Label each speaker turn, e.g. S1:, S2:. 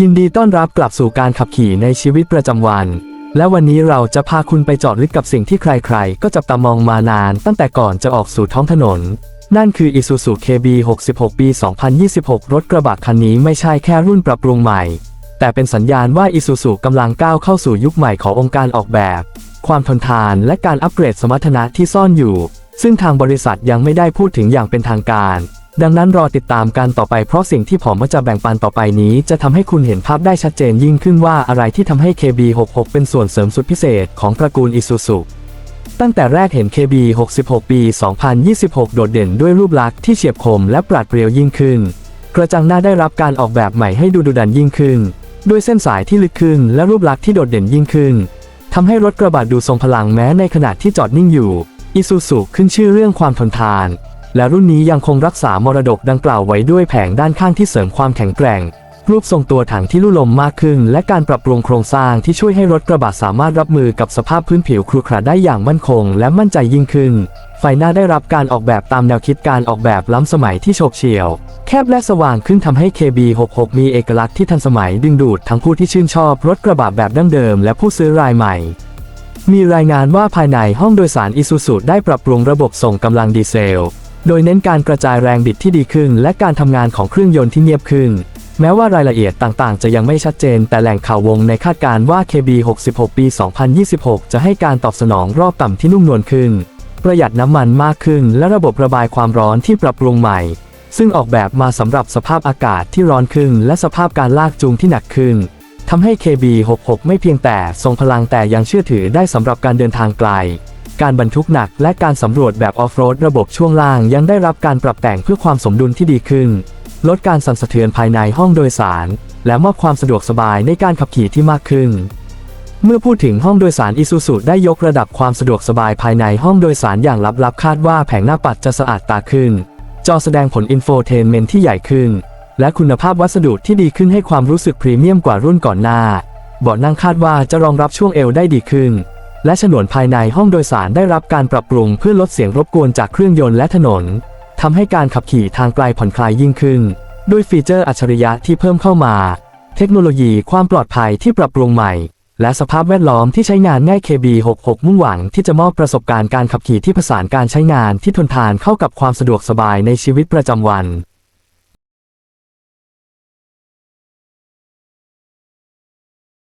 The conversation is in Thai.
S1: ยินดีต้อนรับกลับสู่การขับขี่ในชีวิตประจำวัน และวันนี้เราจะพาคุณไปจอดลึกกับสิ่งที่ใครๆ ก็จับตามองมานานตั้งแต่ก่อนจะออกสู่ท้องถนน นั่นคือ Isuzu KB 66 ปี 2026 รถกระบะคันนี้ไม่ใช่แค่รุ่นปรับปรุงใหม่ แต่เป็นสัญญาณว่า Isuzu กำลังก้าวเข้าสู่ยุคใหม่ขององค์การออกแบบ ความทนทานและการอัปเกรดสมรรถนะที่ซ่อนอยู่ ซึ่งทางบริษัทยังไม่ได้พูดถึงอย่างเป็นทางการ ดังนั้นรอติดตามกันต่อไปเพราะสิ่งที่ผมจะแบ่งปันต่อไปนี้ จะทำให้คุณเห็นภาพได้ชัดเจนยิ่งขึ้นว่าอะไรที่ทำให้ KB66 เป็นส่วนเสริมสุดพิเศษของตระกูล Isuzu ตั้งแต่แรกเห็น KB 66 ปี 2026 โดดเด่นด้วยรูปลักษณ์ที่เฉียบคมและปราดเปรียวยิ่งขึ้น กระจังหน้าได้รับการออกแบบใหม่ให้ดูดุดันยิ่งขึ้น ด้วยเส้นสายที่ลึกขึ้นและรูปลักษณ์ที่โดดเด่นยิ่งขึ้นทำให้รถกระบะดูทรงพลังแม้ในขณะที่จอดนิ่งอยู่ Isuzu ขึ้นชื่อเรื่องความทนทาน และรุ่นนี้ยังคงรักษามรดกดังกล่าวไว้ด้วยแผงด้านข้างที่เสริมความแข็งแกร่ง รูปทรงตัวถังที่ลู่ลมมากขึ้น และการปรับปรุงโครงสร้างที่ช่วยให้รถกระบะสามารถรับมือกับสภาพพื้นผิวครุขระได้อย่างมั่นคง และมั่นใจยิ่งขึ้น ไฟหน้าได้รับการออกแบบตามแนวคิดการออกแบบล้ำสมัยที่โฉบเฉี่ยว แคบและสว่างขึ้นทำให้ KB66 มีเอกลักษณ์ที่ทันสมัยดึงดูดทั้งผู้ที่ชื่นชอบรถกระบะแบบดั้งเดิม และผู้ซื้อรายใหม่มีรายงานว่าภายในห้องโดยสารอิซูซุได้ปรับปรุงระบบส่งกำลังดีเซล โดยเน้นการกระจายแรงบิดที่ดีขึ้น และการทำงานของเครื่องยนต์ที่เงียบขึ้น แม้ว่ารายละเอียดต่างๆ จะยังไม่ชัดเจน แต่แหล่งข่าววงในคาดการ์ว่า KB 66 ปี 2026 จะให้การตอบสนองรอบต่ำที่นุ่มนวลขึ้น ประหยัดน้ำมันมากขึ้น และระบบระบายความร้อนที่ปรับปรุงใหม่ ซึ่งออกแบบมาสำหรับสภาพอากาศที่ร้อนขึ้น และสภาพการลากจูงที่หนักขึ้นทำให้ KB66 ไม่เพียงแต่ทรงพลังแต่ยังเชื่อถือได้สำหรับการเดินทางไกล การบรรทุกหนักและการสำรวจแบบออฟโรดระบบช่วงล่างยังได้รับการปรับแต่งเพื่อความสมดุลที่ดีขึ้น ลดการสั่นสะเทือนภายในห้องโดยสาร และมอบความสะดวกสบายในการขับขี่ที่มากขึ้น เมื่อพูดถึงห้องโดยสารอิซูซุได้ยกระดับความสะดวกสบายภายในห้องโดยสารอย่างลับๆ คาดว่าแผงหน้าปัดจะสะอาดตาขึ้น จอแสดงผลอินโฟเทนเมนที่ใหญ่ขึ้น และคุณภาพวัสดุที่ดีขึ้นให้ความรู้สึกพรีเมียมกว่ารุ่นก่อนหน้าเบาะนั่งคาดว่าจะรองรับช่วงเอวได้ดีขึ้น และฉนวนภายในห้องโดยสารได้รับการปรับปรุงเพื่อลดเสียงรบกวนจากเครื่องยนต์และถนนทำให้การขับขี่ทางไกลผ่อนคลายยิ่งขึ้น ด้วยฟีเจอร์อัจฉริยะที่เพิ่มเข้ามา เทคโนโลยีความปลอดภัยที่ปรับปรุงใหม่ และสภาพแวดล้อมที่ใช้งานง่าย KB66 มุ่งหวังที่จะมอบประสบการณ์การขับขี่ที่ผสานการใช้งานที่ทนทานเข้ากับความสะดวกสบายในชีวิตประจำวัน